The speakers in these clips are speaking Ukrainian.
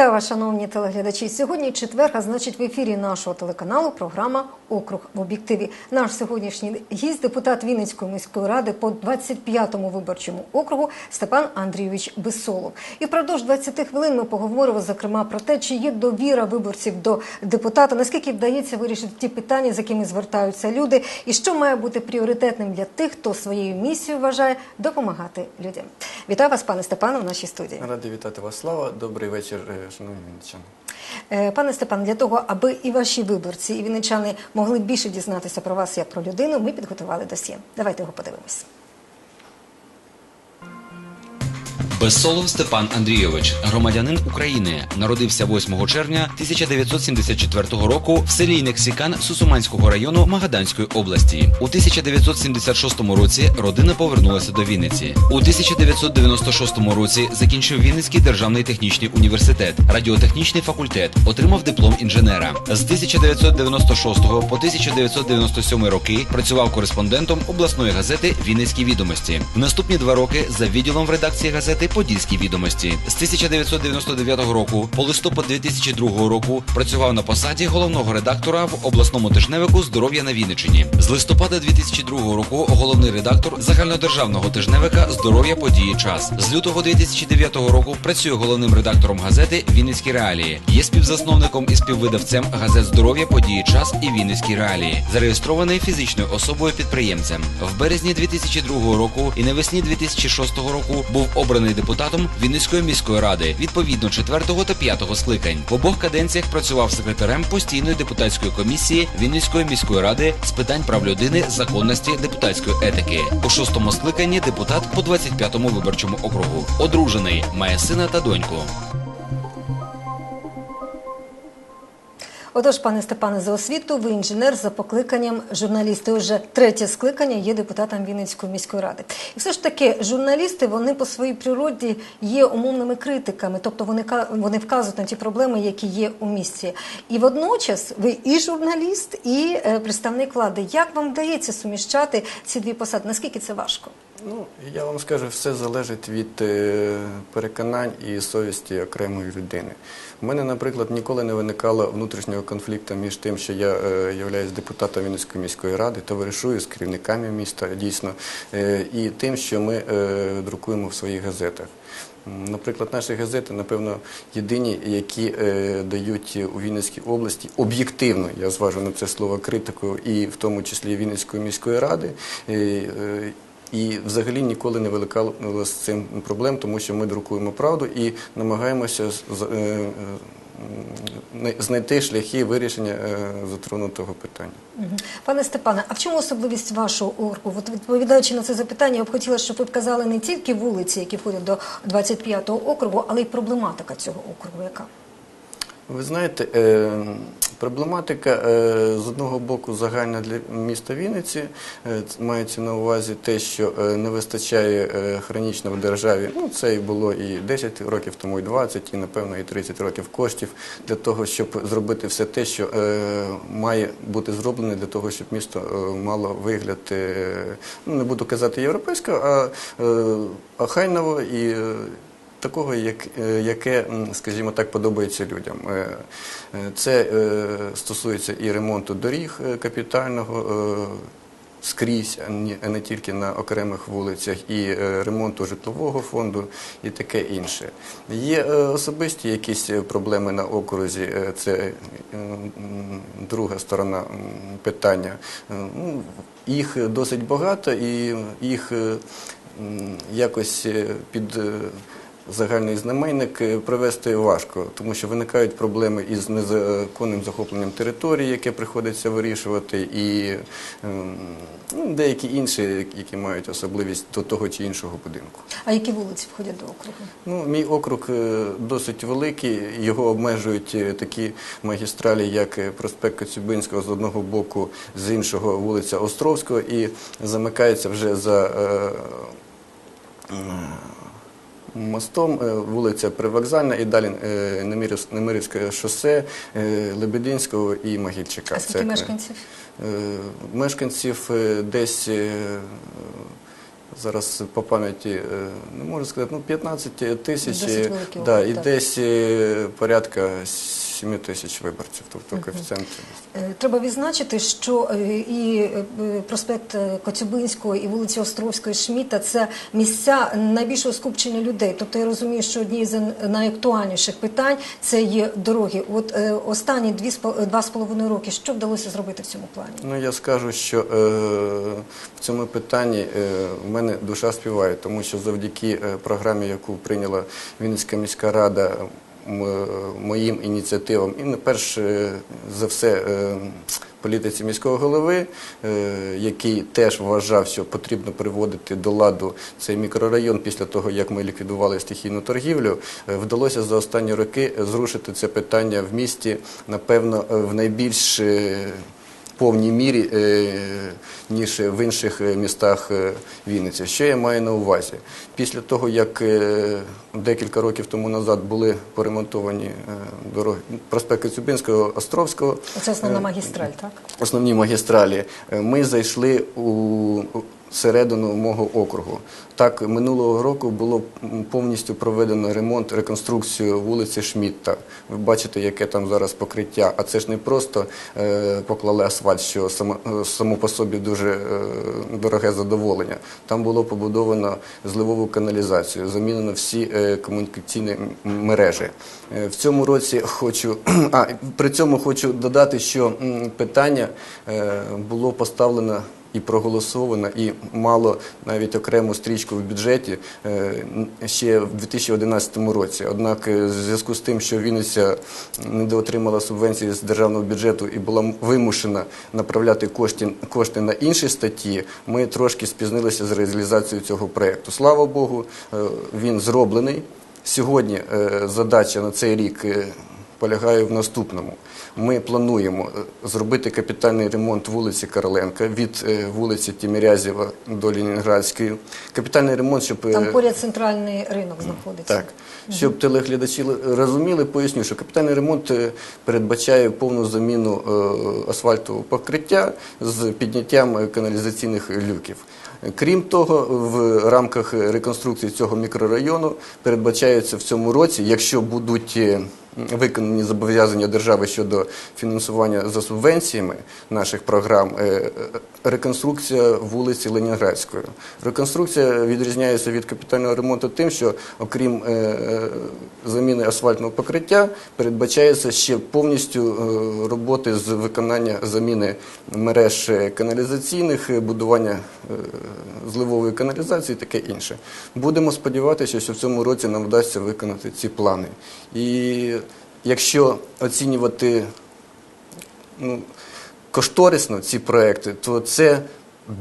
Вітаю вас, шановні телеглядачі. Сьогодні четвер, а значить в ефірі нашого телеканалу програма Округ в об'єктиві. Наш сьогоднішній гість, депутат Вінницької міської ради по 25-му виборчому округу Степан Андрійович Бесолов. І впродовж 20 хвилин ми поговоримо зокрема про те, чи є довіра виборців до депутата, наскільки вдається вирішити ті питання, з якими звертаються люди, і що має бути пріоритетним для тих, хто своєю місією вважає допомагати людям. Вітаю вас, пане Степане, в нашій студії. Радий вітати вас, Слава. Добрий вечір, е, шановні вінничани. Е, Пане Степан, для того, аби і ваші виборці, і вінничани могли більше дізнатися про вас як про людину, ми підготували досьє. Давайте його подивимось. Безсолов Степан Андрійович, громадянин України, народився 8 червня 1974 року в селі Нексікан Сусуманського району Магаданської області. У 1976 році родина повернулася до Вінниці. У 1996 році закінчив Вінницький державний технічний університет, радіотехнічний факультет, отримав диплом інженера. З 1996 по 1997 роки працював кореспондентом обласної газети Вінницькі відомості. В наступні два роки за відділом в редакції газети Подільські відомості. З 1999 року по листопад 2002 року працював на посаді головного редактора в обласному тижневику Здоров'я на Вінниччині. З листопада 2002 року головний редактор загальнодержавного тижневика Здоров'я події час. З лютого 2009 року працює головним редактором газети Вінницькі реалії. Є співзасновником і співвидавцем газет Здоров'я події час і Вінницькі реалії. Зареєстрований фізичною особою підприємцем. В березні 2002 року і навесні 2006 року був обраний депутатом Вінницької міської ради відповідно 4 та 5 скликань. В обох каденціях працював секретарем постійної депутатської комісії Вінницької міської ради з питань прав людини, законності, депутатської етики. У шостому скликанні депутат по 25-му виборчому округу. Одружений, має сина та доньку. Отож, пане Степане, за освіту, ви інженер за покликанням журналісти. Уже третє скликання є депутатом Вінницької міської ради. І все ж таки, журналісти вони по своїй природі є умовними критиками, тобто вони вони вказують на ті проблеми, які є у місті. І водночас ви і журналіст, і е, представник влади. Як вам вдається суміщати ці дві посади? Наскільки це важко? Ну, я вам скажу, все залежить від е, переконань і совісті окремої людини. У мене, наприклад, ніколи не виникало внутрішнього конфлікту між тим, що я е, являюсь депутатом Вінницької міської ради, товаришую з керівниками міста дійсно, е, і тим, що ми друкуємо в своїх газетах. Наприклад, наші газети, напевно, єдині, які е, дають у Вінницькій області об'єктивно, я зважу на це слово критику, і в тому числі Вінницької міської ради. е, е, і взагалі ніколи не виникало з цим проблем, тому що ми друкуємо правду і намагаємося е, е, знайти шляхи вирішення е, затронутого питання. Пане Степане, а в чому особливість вашого округу? От відповідаючи на це запитання, я б хотіла, щоб ви вказали не тільки вулиці, які входять до 25-го округу, але й проблематика цього округу. Яка? Ви знаєте, е, проблематика е, з одного боку загальна для міста Вінниці. Е, мається на увазі те, що не вистачає хронічно в державі. Ну це і було і 10 років тому, і 20, і напевно і 30 років коштів для того, щоб зробити все те, що має бути зроблене для того, щоб місто мало вигляд, ну не буду казати європейського, а охайного і. Такого, як, е, яке, скажімо так, подобається людям. Е, е, Це стосується і ремонту доріг капітального скрізь, а не- тільки на окремих вулицях, і ремонту житлового фонду і таке інше. Є особисті якісь проблеми на окрузі, це друга сторона питання. Ну, Їх досить багато і їх якось під загальний знаменник е, привести важко, тому що виникають проблеми із незаконним захопленням території, яке приходиться вирішувати, і ем, ну, деякі інші, які мають особливість до того чи іншого будинку. А які вулиці входять до округу? Ну, мій округ е, досить великий, його обмежують е, такі магістралі, як проспект Коцюбинського з одного боку, з іншого вулиця Островського, і замикається вже за е, мостом е, вулиця Привокзальна і далі е, Немирівське шосе, е, Лебединського і Могильчика. А скільки Це, мешканців? Мешканців десь зараз по пам'яті не можу сказати, ну 15 тисяч, да, і так. десь порядка 7 тисяч виборців, тобто коефіцієнт. Е, Треба відзначити, що е, і е, проспект Коцюбинського, і вулиця Островської Шміта це місця найбільшого скупчення людей. Тобто я розумію, що одні з найактуальніших питань це є дороги. От останні дві два з половиною роки, що вдалося зробити в цьому плані? Ну я скажу, що е, в цьому питанні е, в мене душа співає, тому що завдяки програмі, яку прийняла Вінницька міська рада, моїм ініціативам, і не перш е, за все е, політиці міського голови, е, який теж вважав, що потрібно приводити до ладу цей мікрорайон після того, як ми ліквідували стихійну торгівлю, е, вдалося за останні роки зрушити це питання в місті, напевно, е, в найбільш е, повній мірі, е, ніж в інших е, містах е, Вінниці. Що я маю на увазі? Після того, як декілька років тому назад були поремонтовані дороги проспекти Цюбинського, Островського, Це основна магістраль, так? основні магістралі, ми зайшли у середину мого округу. Так, минулого року було повністю проведено ремонт, реконструкцію вулиці Шмітта. Ви бачите, яке там зараз покриття. А це ж не просто е, поклали асфальт, що само, е, само по собі дуже е, дороге задоволення. Там було побудовано зливову каналізацію, замінено всі е, комунікаційні мережі. Е, в цьому році хочу, а при цьому хочу додати, що питання е, було поставлено і проголосовано, і мало навіть окрему стрічку в бюджеті е, ще в 2011 році. Однак, е, в зв'язку з тим, що Вінниця недоотримала субвенції з державного бюджету і була вимушена направляти кошти, кошти на інші статті, ми трошки спізнилися з реалізацією цього проєкту. Слава Богу, е, він зроблений. Сьогодні задача на цей рік полягає в наступному. Ми плануємо е, зробити капітальний ремонт вулиці Короленка від е, вулиці Тімірязєва до Ленінградської. Капітальний ремонт, щоб е, Там поряд центральний ринок знаходиться. так, щоб телеглядачі розуміли, поясню, що капітальний ремонт е, передбачає повну заміну е, асфальтового покриття з підняттям е, каналізаційних люків. Е, Крім того, в рамках е, реконструкції цього мікрорайону передбачається в цьому році, якщо будуть е, виконані зобов'язання держави щодо фінансування за субвенціями наших програм, е, реконструкція вулиці Ленінградської. Реконструкція відрізняється від капітального ремонту тим, що окрім е, е, заміни асфальтного покриття, передбачається ще повністю роботи з виконання заміни мереж каналізаційних, будування зливової каналізації, таке інше. Будемо сподіватися, що в цьому році нам вдасться виконати ці плани. І якщо оцінювати ну, кошторисно ці проекти, то це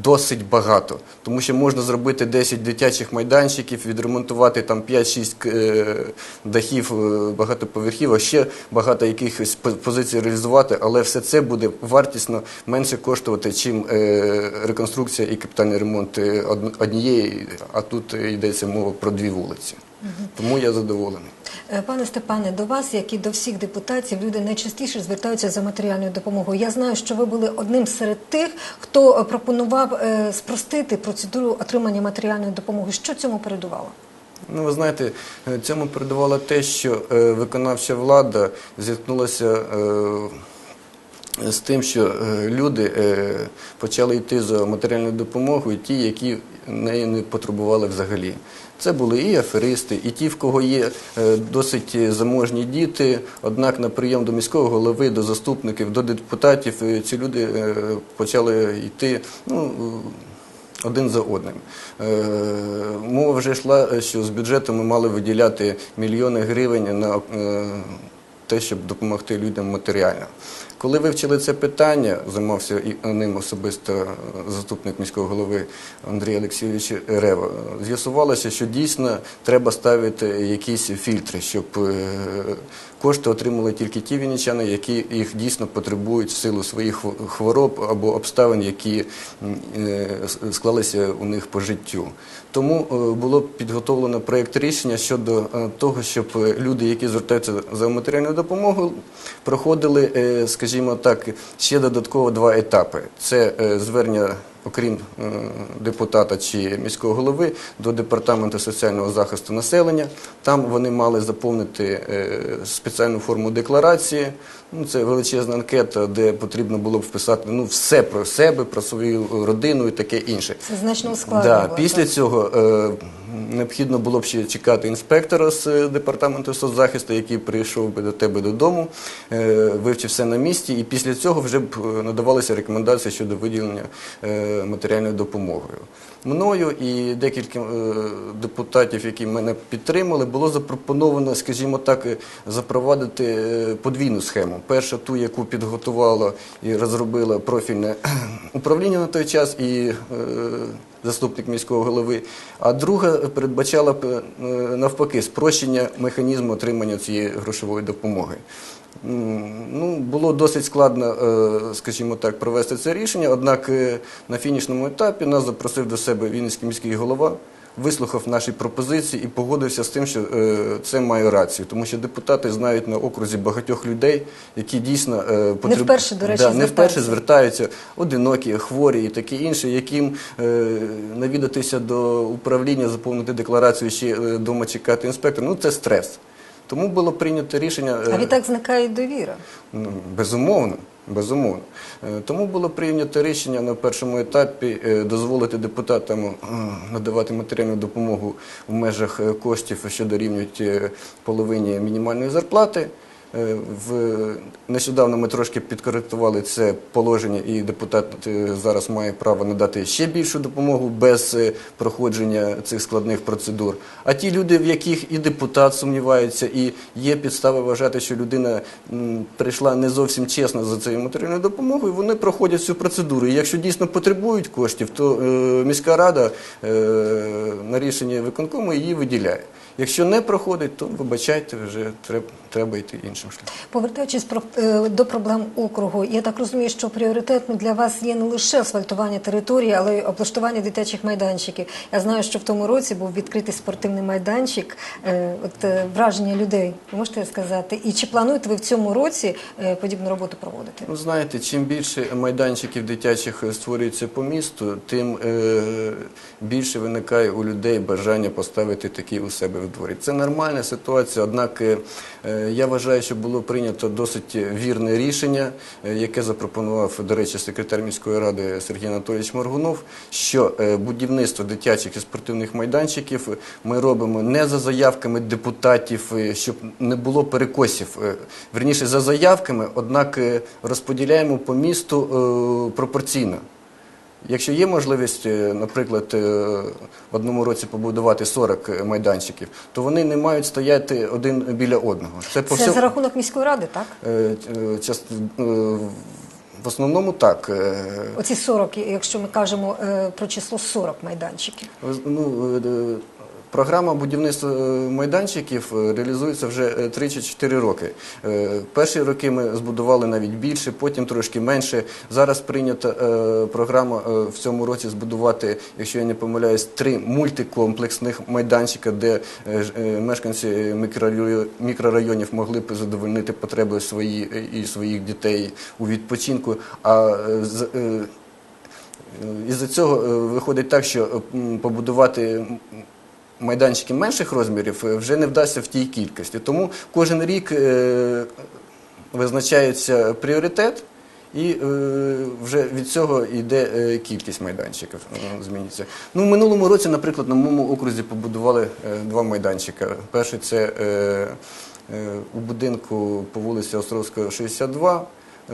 досить багато. Тому що можна зробити 10 дитячих майданчиків, відремонтувати там 5-6 е, дахів е, багатоповерхів, ще багато якихось позицій реалізувати, але все це буде вартісно менше коштувати, чим е, реконструкція і капітальний ремонт однієї, а тут йдеться мова про дві вулиці. Тому я задоволений. Е, Пане Степане, до вас, як і до всіх депутатів, люди найчастіше звертаються за матеріальною допомогою. Я знаю, що ви були одним серед тих, хто е, пропонував е, спростити процедуру отримання матеріальної допомоги. Що цьому передувало? Ну, ви знаєте, цьому передувало те, що виконавча влада зіткнулася з тим, що люди почали йти за матеріальною допомогою, ті, які неї не потребували взагалі. Це були і аферисти, і ті, в кого є е, досить заможні діти. Однак на прийом до міського голови, до заступників, до депутатів е, ці люди е, почали йти. Ну, один за одним. Е, Мова вже йшла, е, що з бюджету ми мали виділяти мільйони гривень на е, те, щоб допомогти людям матеріально. Коли вивчили це питання, займався і ним особисто е, заступник міського голови Андрій Олексійович Рева, з'ясувалося, що дійсно треба ставити якісь фільтри, щоб е, кошти отримали тільки ті вінничани, які їх дійсно потребують в силу своїх хвороб або обставин, які е, склалися у них по життю. Тому е, було підготовлено проєкт рішення щодо е, того, щоб люди, які звертаються за матеріальною допомогою, проходили, скажімо, так, ще додатково два етапи. Це звернення, окрім е, депутата чи міського голови, до департаменту соціального захисту населення. Там вони мали заповнити е, спеціальну форму декларації. Ну, це величезна анкета, де потрібно було б вписати ну, все про себе, про свою родину і таке інше. Це значно ускладнювало. Да, після цього е, необхідно було б ще чекати інспектора з е, департаменту соцзахисту, який прийшов би до тебе додому, е, вивчив все на місці, і після цього вже б е, надавалися рекомендації щодо виділення е, матеріальною допомогою. Мною і декілька е, депутатів, які мене підтримали, було запропоновано, скажімо так, е, запровадити е, подвійну схему. Перша ту, яку підготувало і розробило профільне управління на той час і заступник міського голови. А друга передбачала навпаки спрощення механізму отримання цієї грошової допомоги. Ну, було досить складно, е, скажімо так, провести це рішення, однак е, на фінішному етапі нас запросив до себе Вінницький міський голова, вислухав наші пропозиції і погодився з тим, що е, це має рацію, тому що депутати знають на окрузі багатьох людей, які дійсно потреб- вперше, до речі, да, не вперше звертаються. одинокі, хворі і таке інше, яким навідатися до управління, заповнити декларацію, ще дома чекати інспектора. Ну це стрес. Тому було прийнято рішення. е, А відтак зникає довіра. Ну, безумовно, безумовно. Е, Тому було прийнято рішення на першому етапі е, дозволити депутатам е, надавати матеріальну допомогу в межах е, коштів, що дорівнюють е, половині мінімальної зарплати. Е, В нещодавно ми трошки підкоректували це положення, і депутат е, зараз має право надати ще більшу допомогу без е, проходження цих складних процедур. А ті люди, в яких і депутат сумнівається, і є підстави вважати, що людина прийшла не зовсім чесно за цією матеріальною допомогою, вони проходять цю процедуру. І якщо дійсно потребують коштів, то міська рада на рішення виконкому її виділяє. Якщо не проходить, то вибачайте, вже треба, треба йти іншим шляхом. Повертаючись е, до проблем округу, я так розумію, що пріоритетно для вас є не лише асфальтування території, але й облаштування дитячих майданчиків. Я знаю, що в тому році був відкритий спортивний майданчик. Е, От е, враження людей, ви можете сказати, і чи плануєте ви в цьому році подібну роботу проводити? Ну, знаєте, чим більше майданчиків дитячих створюється по місту, тим більше виникає у людей бажання поставити такі у себе в дворі. Це нормальна ситуація, однак я вважаю, що було прийнято досить вірне рішення, е, яке запропонував, до речі, секретар міської ради Сергій Анатолійович Моргунов, що е, будівництво дитячих і спортивних майданчиків ми робимо не за заявками депутатів, е, щоб не було перекосів. е, Верніше за заявками, однак е, розподіляємо по місту е, пропорційно. Якщо є можливість, е, наприклад, е, в одному році побудувати 40 майданчиків, то вони не мають стояти один біля одного. Це по Це всьому за рахунок міської ради, так? е, е, е, в основному так. Е, Оці 40, якщо ми кажемо е, про число 40 майданчиків. Ну, е, е, програма будівництва е, майданчиків е, реалізується вже е, 3 чи 4 роки. Е, Перші роки ми збудували навіть більше, потім трошки менше. Зараз прийнята е, програма е, в цьому році збудувати, якщо я не помиляюсь, три мультикомплексних майданчика, де е, е, мешканці мікрорайонів могли б задовольнити потреби свої е, і своїх дітей у відпочинку. А е, е, із-за цього е, виходить так, що е, побудувати майданчики менших розмірів е, вже не вдасться в тій кількості. Тому кожен рік е, визначається пріоритет. І е, вже від цього йде е, кількість майданчиків е, зміниться. Ну, в минулому році, наприклад, на моєму окрузі побудували е, два майданчика. Перший це е, е, у будинку по вулиці Островського, 62. Е,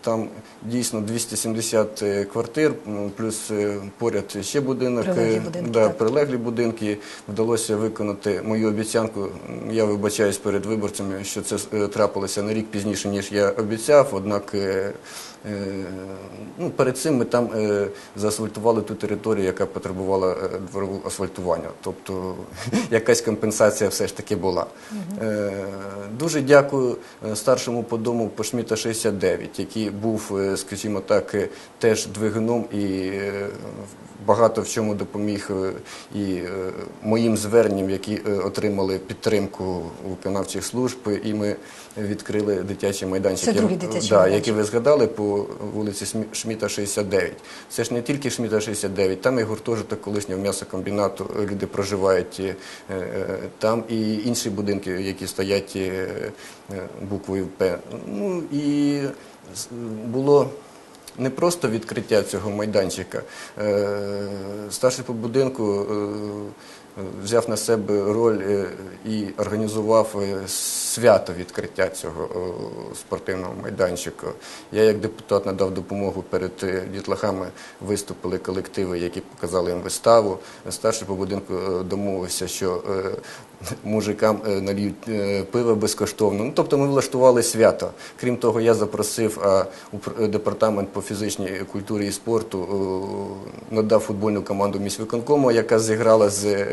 Там дійсно 270 квартир, плюс е, поряд ще будинок, Прилеглі е, будинки, да, прилеглі будинки. Вдалося виконати мою обіцянку. Я вибачаюсь перед виборцями, що це е, трапилося на рік пізніше, ніж я обіцяв. Однак е, е, ну, перед цим ми там е, заасфальтували ту територію, яка потребувала е, дворового асфальтування. Тобто якась компенсація все ж таки була. Е, Дуже дякую е, старшому по дому по Шмідту Шміта 69, який був, е, скажімо так, е, теж двигуном і е, багато в чому допоміг е, і моїм зверненням, які отримали підтримку виконавчих служб, і ми відкрили дитячий майданчик. Це другий дитячий да, майданчик. який ви згадали по вулиці Шміта 69. Це ж не тільки Шміта 69, там і гуртожиток колишнього м'ясокомбінату, люди проживають, е, е, там і інші будинки, які стоять е, буквою П. Ну і було не просто відкриття цього майданчика. Старший по будинку взяв на себе роль е, і організував е, свято відкриття цього спортивного майданчика. Я як депутат надав допомогу перед е, дітлахами, виступили колективи, які показали їм виставу. Старший по будинку домовився, що мужикам нальють пиво безкоштовно. Ну, тобто ми влаштували свято. Крім того, я запросив департамент по фізичній культурі і спорту, надав футбольну команду міськвиконкому, яка зіграла з,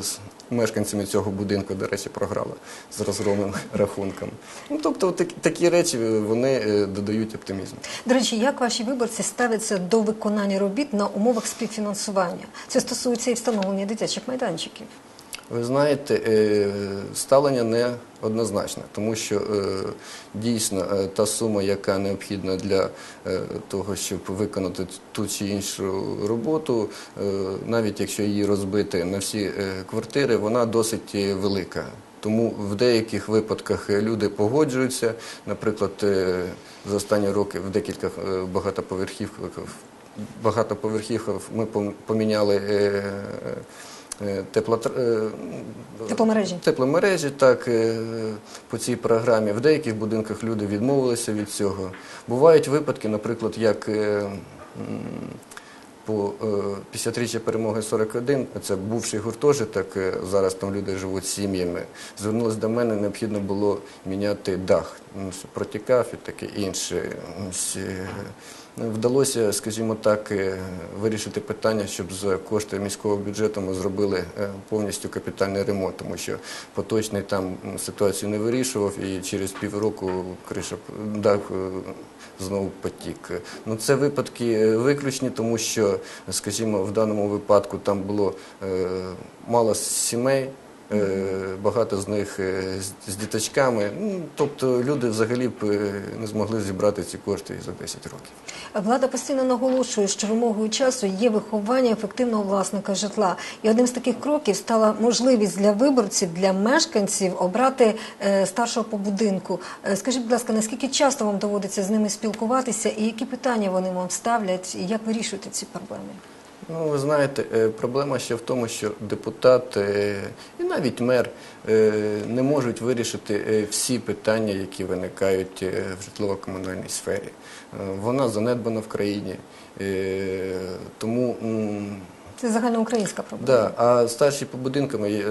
з мешканцями цього будинку, до речі, програла з розгромним рахунком. Ну, тобто такі, такі речі е, вони е, додають оптимізму. До речі, як ваші виборці ставляться до виконання робіт на умовах співфінансування? Це стосується і встановлення дитячих майданчиків. Ви знаєте, е, ставлення не однозначне, тому що е, дійсно е, та сума, яка необхідна для того, щоб виконати ту чи іншу роботу, навіть якщо її розбити на всі квартири, вона досить велика. Тому в деяких випадках люди погоджуються. Наприклад, за останні роки в декілька багатоповерхівках багатоповерхівках ми поміняли. Е, теплотр- е, Тепломережі. Тепломережі, так, е, по цій програмі. В деяких будинках люди відмовилися від цього. Бувають випадки, наприклад, як по е, 50-річчя перемоги 41, це бувший гуртожиток, е, зараз там люди живуть сім'ями. Звернулись до мене, необхідно було міняти дах, ну, протікав і таке інше. Е, Вдалося, скажімо так, е, вирішити питання, щоб за кошти міського бюджету ми зробили е, повністю капітальний ремонт, тому що поточний там ситуацію не вирішував, і через півроку криша дах е, знову потік. Ну це випадки е, виключні, тому що, скажімо, в даному випадку там було е, мало сімей. Е, Багато з них е, з- діточками. Ну, тобто люди взагалі б е, не змогли зібрати ці кошти за 10 років. Влада постійно наголошує, що вимогою часу є виховання ефективного власника житла. І одним з таких кроків стала можливість для виборців, для мешканців обрати старшого по будинку. Скажіть, будь ласка, наскільки часто вам доводиться з ними спілкуватися, і які питання вони вам ставлять, і як вирішуєте ці проблеми? Ну, ви знаєте, е, проблема ще в тому, що депутат е, і навіть мер е, не можуть вирішити всі питання, які виникають в житлово-комунальній сфері. Вона занедбана в країні, тому Це загальноукраїнська проблема. Да, а старші по будинкам, е,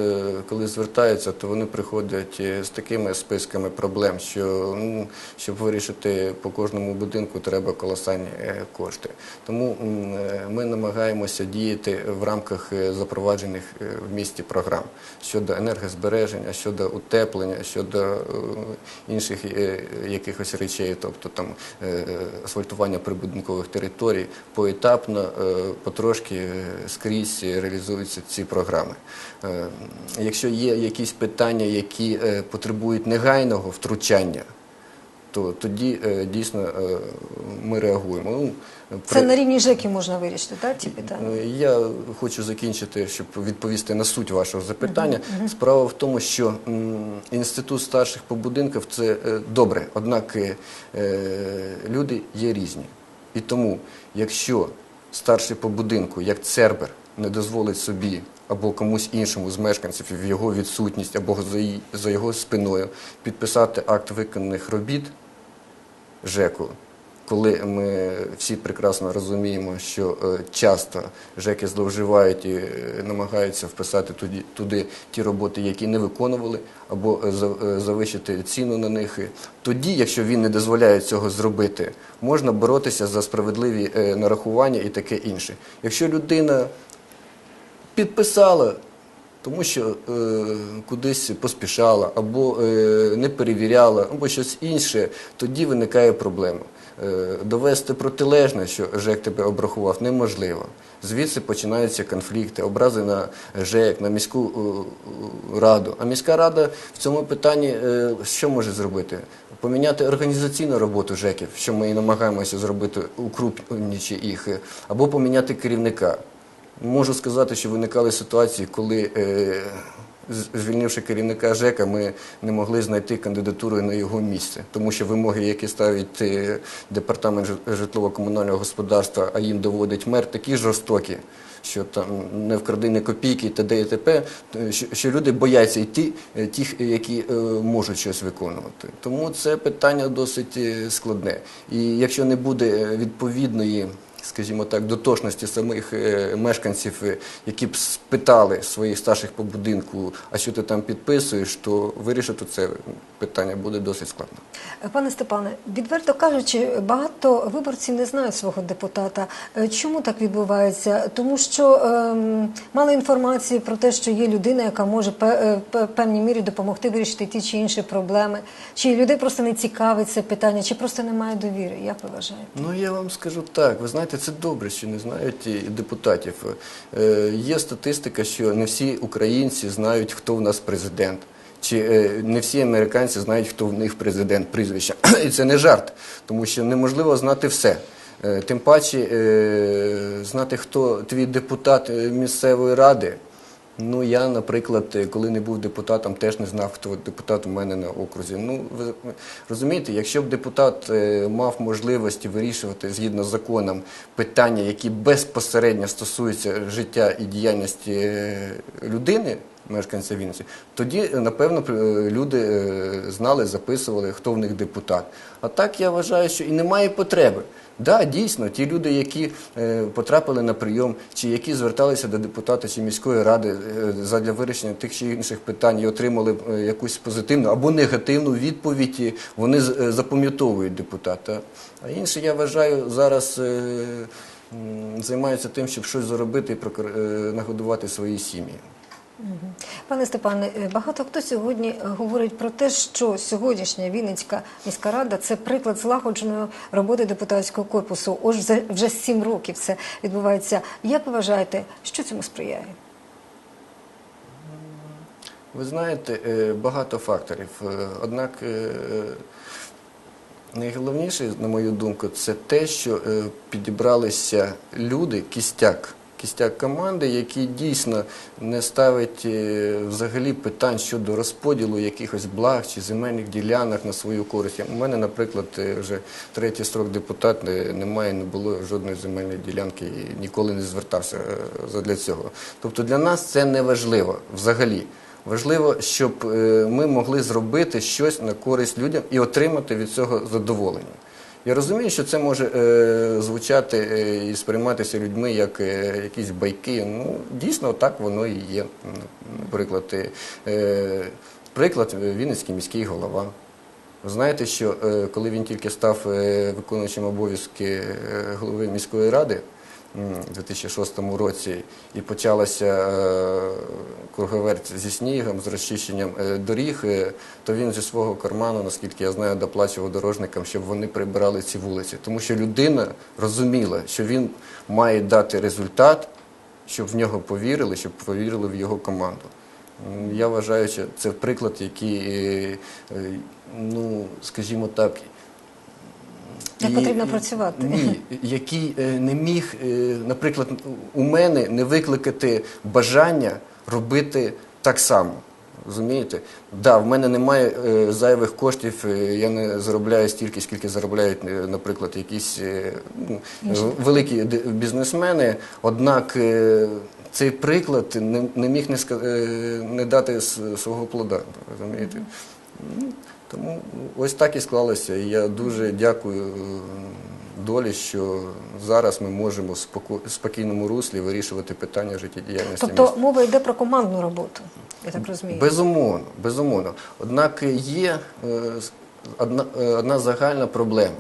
коли звертаються, то вони приходять е, з такими списками проблем, що щоб вирішити по кожному будинку, треба колосальні е, кошти. Тому ми намагаємося діяти в рамках запроваджених в місті програм щодо енергозбереження, щодо утеплення, щодо інших якихось речей, тобто там асфальтування прибудинкових територій, поетапно, потрошки скрізь реалізуються ці програми. Е, Якщо є якісь питання, які е, потребують негайного втручання, то тоді е, дійсно ми реагуємо. Ну, Це при- на рівні ЖЕКів можна вирішити, так, ці питання? Я хочу закінчити, щоб відповісти на суть вашого запитання. Справа в тому, що інститут старших по будинках це добре, однак люди є різні. І тому, якщо старший по будинку, як цербер, не дозволить собі або комусь іншому з мешканців в його відсутність, або за, його спиною підписати акт виконаних робіт, ЖЕКу, коли ми всі прекрасно розуміємо, що е, часто ЖЕКи зловживають і е, намагаються вписати туди, туди ті роботи, які не виконували, або е, за- завищити ціну на них. Тоді, якщо він не дозволяє цього зробити, можна боротися за справедливі нарахування і таке інше. Якщо людина підписала тому що е, кудись поспішала, або е, не перевіряла, або щось інше, тоді виникає проблема. Е, довести протилежне, що ЖЕК тебе обрахував, неможливо. Звідси починаються конфлікти, образи на ЖЕК, на міську е, раду. А міська рада в цьому питанні е, що може зробити? Поміняти організаційну роботу ЖЕКів, що ми і намагаємося зробити, укрупнюючи їх, е, або поміняти керівника. Можу сказати, що виникали ситуації, коли, е, звільнивши керівника ЖЕКа, ми не могли знайти кандидатуру на його місце, тому що вимоги, які ставить е, департамент житлово-комунального господарства, а їм доводить мер, такі жорстокі, що там не вкради не копійки т.д. і т.п., е, що, люди бояться йти, е, тих, які можуть щось виконувати. Тому це питання досить складне. І якщо не буде відповідної скажімо так, дотошності самих е, мешканців, е, які б спитали своїх старших по будинку, а що ти там підписуєш, то вирішити це питання буде досить складно. Пане Степане, відверто кажучи, багато виборців не знають свого депутата. Е, Чому так відбувається? Тому що ем, мало інформації про те, що є людина, яка може е, певній мірі допомогти вирішити ті чи інші проблеми. Чи людей просто не цікавить це питання, чи просто немає довіри? Як ви вважаєте? Ну я вам скажу так. Ви знаєте, це добре, що не знають депутатів. Е, є статистика, що не всі українці знають, хто в нас президент. Чи е, не всі американці знають, хто в них президент, прізвище. І це не жарт, тому що неможливо знати все. Е, Тим паче е, знати, хто твій депутат місцевої ради. Ну, я, наприклад, е, коли не був депутатом, теж не знав, хто депутат у мене на окрузі. Ну, ви розумієте, якщо б депутат е, мав можливості вирішувати згідно з законом питання, які безпосередньо стосуються життя і діяльності е, людини, мешканця Вінниці, тоді, напевно, люди знали, записували, хто в них депутат. А так я вважаю, що і немає потреби. Да, дійсно, ті люди, які е, потрапили на прийом, чи які зверталися до депутата чи міської ради е, задля вирішення тих чи інших питань і отримали е, якусь позитивну або негативну відповідь, вони е, запам'ятовують депутата. А інші, я вважаю, зараз е, займаються тим, щоб щось заробити і нагодувати свої сім'ї. Пане Степане, е, багато хто сьогодні е, говорить про те, що сьогоднішня Вінницька міська рада це приклад злагодженої роботи депутатського корпусу. Ось вже, сім років це відбувається. Як ви вважаєте, що цьому сприяє? Ви знаєте, е, багато факторів. Однак найголовніше, на мою думку, це те, що підібралися люди, кістяк, кістяк команди, які дійсно не ставить е, взагалі питань щодо розподілу якихось благ чи земельних ділянок на свою користь. У мене, наприклад, е, вже третій строк депутат е, немає, не було жодної земельної ділянки і ніколи не звертався задля цього. Тобто для нас це не важливо взагалі. Важливо, щоб ми могли зробити щось на користь людям і отримати від цього задоволення. Я розумію, що це може е, звучати е, і сприйматися людьми як е, якісь байки. Ну, дійсно, так воно і є. Наприклад, е, е, приклад е, Вінницький міський голова. Ви знаєте, що е, коли він тільки став е, виконуючим обов'язки е, голови міської ради у 2006 році і почалася е, круговерть зі снігом, з розчищенням е, доріг, е, то він зі свого карману, наскільки я знаю, доплачував дорожникам, щоб вони прибирали ці вулиці. Тому що людина розуміла, що він має дати результат, щоб в нього повірили, щоб повірили в його команду. Я вважаю, що це приклад, який, ну, скажімо так, Як потрібно працювати. Ні, який е, не міг, е, наприклад, у мене не викликати бажання робити так само. Розумієте? Да, в мене немає е, зайвих коштів, е, я не заробляю стільки, скільки заробляють, наприклад, якісь е, ну, великі бізнесмени. Однак е, цей приклад не, не міг не, не дати свого плода. Розумієте? Тому ось так і склалося. І я дуже дякую е, долі, що зараз ми можемо в споко- спокійному руслі вирішувати питання життєдіяльності Тобто міста. мова йде про командну роботу, я так розумію. Безумовно, безумовно. Однак є е, одна, е, одна загальна проблема.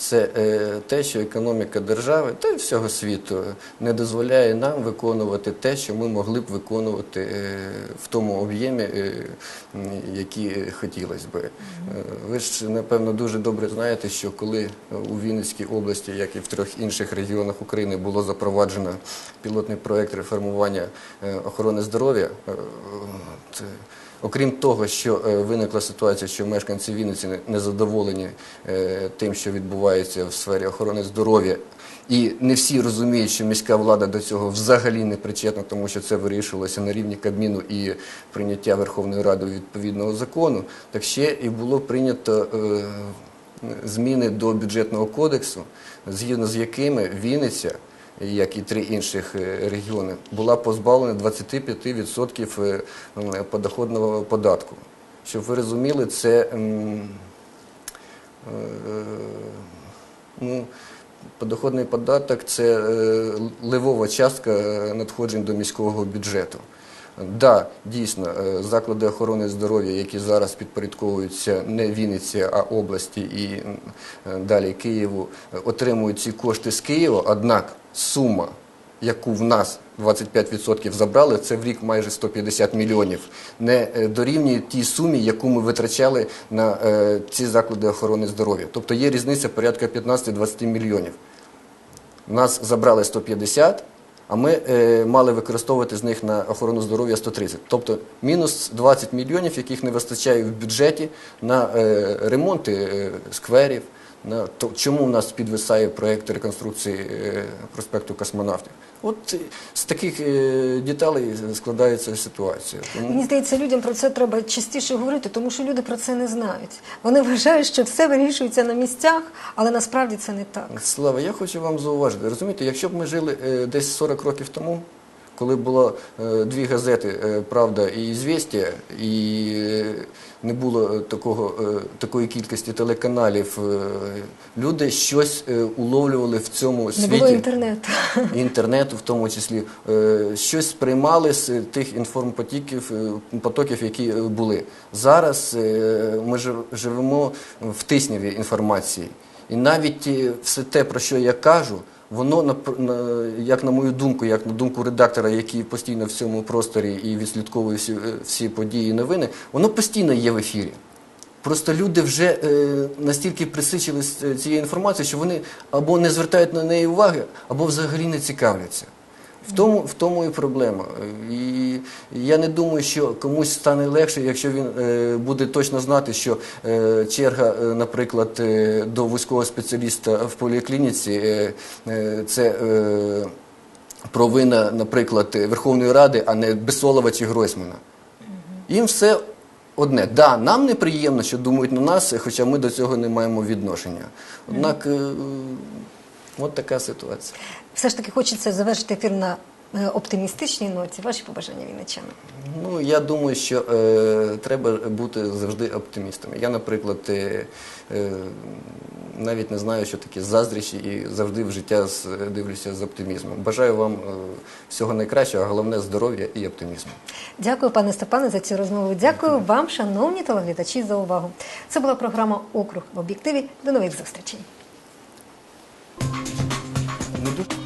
Це е, те, що економіка держави та й всього світу не дозволяє нам виконувати те, що ми могли б виконувати е, в тому об'ємі, е, який хотілося би. Ви ж напевно дуже добре знаєте, що коли у Вінницькій області, як і в трьох інших регіонах України, було запроваджено пілотний проект реформування охорони здоров'я. Окрім того, що е, виникла ситуація, що мешканці Вінниці не- незадоволені е, тим, що відбувається в сфері охорони здоров'я, і не всі розуміють, що міська влада до цього взагалі не причетна, тому що це вирішувалося на рівні Кабміну і прийняття Верховною Радою відповідного закону. Так ще і було прийнято е, зміни до бюджетного кодексу, згідно з якими Вінниця як і три інших е, регіони, була позбавлена 25% е, подоходного податку. Щоб ви розуміли, це е, ну, подоходний податок це ливова частка надходжень до міського бюджету. Да, дійсно, заклади охорони здоров'я, які зараз підпорядковуються не Вінниці, а області і далі Києву, отримують ці кошти з Києва. Однак сума, яку в нас 25% забрали, це в рік майже 150 мільйонів, не е, дорівнює тій сумі, яку ми витрачали на е, ці заклади охорони здоров'я. Тобто є різниця порядка 15-20 мільйонів. Нас забрали 150, а ми е, мали використовувати з них на охорону здоров'я 130. Тобто мінус 20 мільйонів, яких не вистачає в бюджеті на ремонти скверів. Чому в нас підвисає проєкт реконструкції е, проспекту космонавтів? От е, з таких е, деталей складається ситуація. Тому- Мені здається, людям про це треба частіше говорити, тому що люди про це не знають. Вони вважають, що все вирішується на місцях, але насправді це не так. Слава, я хочу вам зауважити. Розумієте, якщо б ми жили десь 40 років тому, коли було е, дві газети е, Правда і «Ізвєстія», і е, не було такого, такої кількості телеканалів, люди щось уловлювали в цьому Не світі було інтернету. інтернету в тому числі, щось сприймали з тих інформпотоків, потоків, які були. Зараз ми жив- живемо в тисняві інформації. І навіть все те, про що я кажу, воно, як на мою думку, як на думку редактора, який постійно в цьому просторі і відслідковує всі, е, всі події і новини, воно постійно є в ефірі. Просто люди вже е, настільки присичились е, цією інформацією, що вони або не звертають на неї уваги, або взагалі не цікавляться. В тому, в тому і проблема. І я не думаю, що комусь стане легше, якщо він е, буде точно знати, що е, черга, е, наприклад, е, до вузького спеціаліста в поліклініці е, е, це. Е, Провина, наприклад, Верховної Ради, а не Бесолова чи Гройсмана. Їм все одне. Да, нам неприємно, що думають на нас, хоча ми до цього не маємо відношення. Однак, е, от така ситуація. Все ж таки хочеться завершити ефір на е, оптимістичній ноті. Ваші побажання вінничанам. Ну, я думаю, що е, треба бути завжди оптимістами. Я, наприклад, е, е, навіть не знаю, що таке заздріші, і завжди в життя з- дивлюся з оптимізмом. Бажаю вам е, всього найкращого, а головне здоров'я і оптимізму. Дякую, пане Степане, за цю розмову. Дякую вам, шановні телеглядачі, за увагу. Це була програма Округ в об'єктиві. До нових зустрічей. Не дуже.